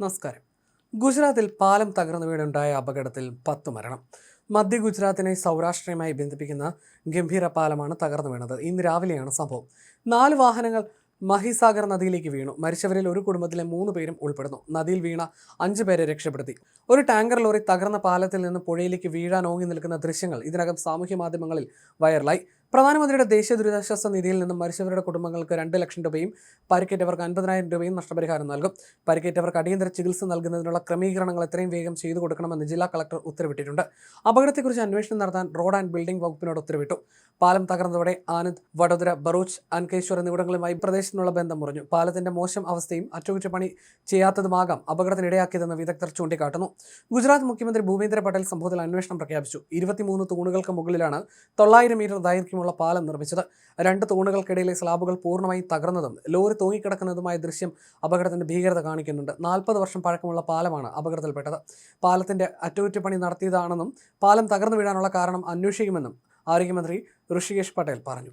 നമസ്കാരം. ഗുജറാത്തിൽ പാലം തകർന്നു വീടുണ്ടായ അപകടത്തിൽ പത്ത് മരണം. മധ്യ ഗുജറാത്തിനെ സൗരാഷ്ട്രയുമായി ബന്ധിപ്പിക്കുന്ന ഗംഭീര പാലമാണ് തകർന്നു വീണത്. ഇന്ന് രാവിലെയാണ് സംഭവം. നാല് വാഹനങ്ങൾ മഹിസാഗർ നദിയിലേക്ക് വീണു. മരിച്ചവരിൽ ഒരു കുടുംബത്തിലെ മൂന്ന് പേരും ഉൾപ്പെടുന്നു. നദിയിൽ വീണ അഞ്ചു പേരെ രക്ഷപ്പെടുത്തി. ഒരു ടാങ്കർ ലോറി തകർന്ന പാലത്തിൽ നിന്ന് പുഴയിലേക്ക് വീഴാൻ ഓങ്ങി നിൽക്കുന്ന ദൃശ്യങ്ങൾ ഇതിനകം സാമൂഹ്യ മാധ്യമങ്ങളിൽ വൈറലായി. പ്രധാനമന്ത്രിയുടെ ദേശീയ ദുരിതാശ്വാസ നിധിയിൽ നിന്നും മരിച്ചവരുടെ കുടുംബങ്ങൾക്ക് രണ്ട് ലക്ഷം രൂപയും പരിക്കേറ്റവർക്ക് അൻപതിനായിരം രൂപയും നഷ്ടപരിഹാരം നൽകും. പരിക്കേറ്റവർക്ക് അടിയന്തര ചികിത്സ നൽകുന്നതിനുള്ള ക്രമീകരണങ്ങൾ എത്രയും വേഗം ചെയ്തു കൊടുക്കണമെന്ന് ജില്ലാ കളക്ടർ ഉത്തരവിട്ടിട്ടുണ്ട്. അപകടത്തെക്കുറിച്ച് അന്വേഷണം നടത്താൻ റോഡ് ആൻഡ് ബിൽഡിംഗ് വകുപ്പിനോട് ഉത്തരവിട്ടു. പാലം തകർന്നതോടെ ആനന്ദ് വഡോദര ബറൂച്ച് അൻകേശ്വർ എന്നിവിടങ്ങളുമായി പ്രദേശത്തിനുള്ള ബന്ധം മുറിഞ്ഞു. പാലത്തിന്റെ മോശം അവസ്ഥയും അറ്റകുറ്റപ്പണി ചെയ്യാത്തതുമാകാം അപകടത്തിനിടയാക്കിയതെന്ന് വിദഗ്ധർ ചൂണ്ടിക്കാട്ടുന്നു. ഗുജറാത്ത് മുഖ്യമന്ത്രി ഭൂപേന്ദ്ര പട്ടേൽ സംഭവത്തിൽ അന്വേഷണം പ്രഖ്യാപിച്ചു. ഇരുപത്തിമൂന്ന് തൂണുകൾക്ക് മുകളിലാണ് തൊള്ളായിരം മീറ്റർ ദൈർഘ്യമുള്ള പാലം നിർമ്മിച്ചത്. രണ്ട് തൂണുകൾക്കിടയിലെ സ്ലാബുകൾ പൂർണമായും തകർന്നതും ലോറി തൂങ്ങിക്കിടക്കുന്നതുമായ ദൃശ്യം അപകടത്തിന്റെ ഭീകരത കാണിക്കുന്നുണ്ട്. നാൽപ്പത് വർഷം പഴക്കമുള്ള പാലമാണ് അപകടത്തിൽപ്പെട്ടത്. പാലത്തിന്റെ അറ്റകുറ്റപ്പണി നടത്തിയതാണെന്നും പാലം തകർന്നു വീഴാനുള്ള കാരണം അന്വേഷിക്കുമെന്നും ആരോഗ്യമന്ത്രി ഋഷികേഷ് പട്ടേൽ പറഞ്ഞു.